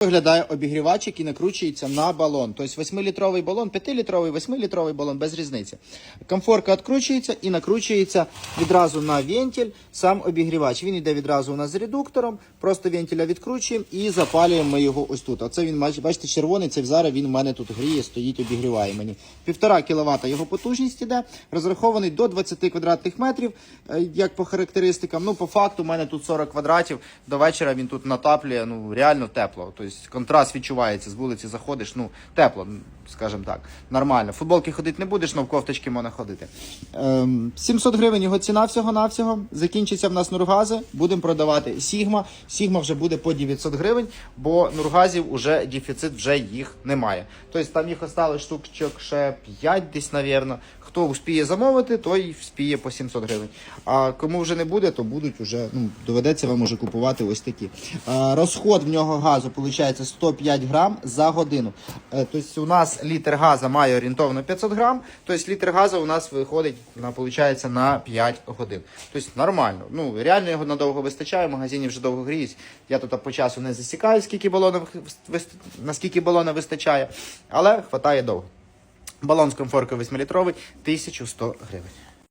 Виглядає обігрівач, який накручується на балон. Тобто 8-літровий балон, 5-літровий, 8-літровий балон без різниці. Комфорка відкручується і накручується відразу на вентиль сам обігрівач. Він йде відразу у нас з редуктором, просто вентиля відкручуємо і запалюємо ми його ось тут. Оце він, бачите, червоний, цей зараз він у мене тут гріє, стоїть, обігріває мені. Півтора кВт його потужність іде, розрахований до 20 квадратних метрів, е, як по характеристикам. Ну, по факту, у мене тут 40 квадратів. До вечора він тут натаплює, ну реально тепло. Тобто контраст відчувається, з вулиці заходиш, ну тепло, скажімо так, нормально. Футболки ходити не будеш, але в кофточки можна ходити. Ем, 700 гривень його ціна всього-навсього. Закінчиться в нас Нургази, будемо продавати Сігма. Сігма вже буде по 900 гривень, бо Нургазів уже дефіцит, вже їх немає. Тобто там їх осталось штучок ще 5 десь, навірно. Хто успіє замовити, той вспіє по 700 гривень. А кому вже не буде, то будуть вже, ну, доведеться вам уже купувати ось такі. А, розход в нього газу виходить 105 грам за годину. Тобто у нас літр газу має орієнтовно 500 грам, тобто літр газу у нас виходить на, виходить, на 5 годин. Тобто нормально. Ну, реально його надовго вистачає, в магазині вже довго гріють. Я тут по часу не засікаю, скільки балонів, наскільки балона вистачає, але хватає довго. Балон з комфоркою 8-літровий 1100 гривень.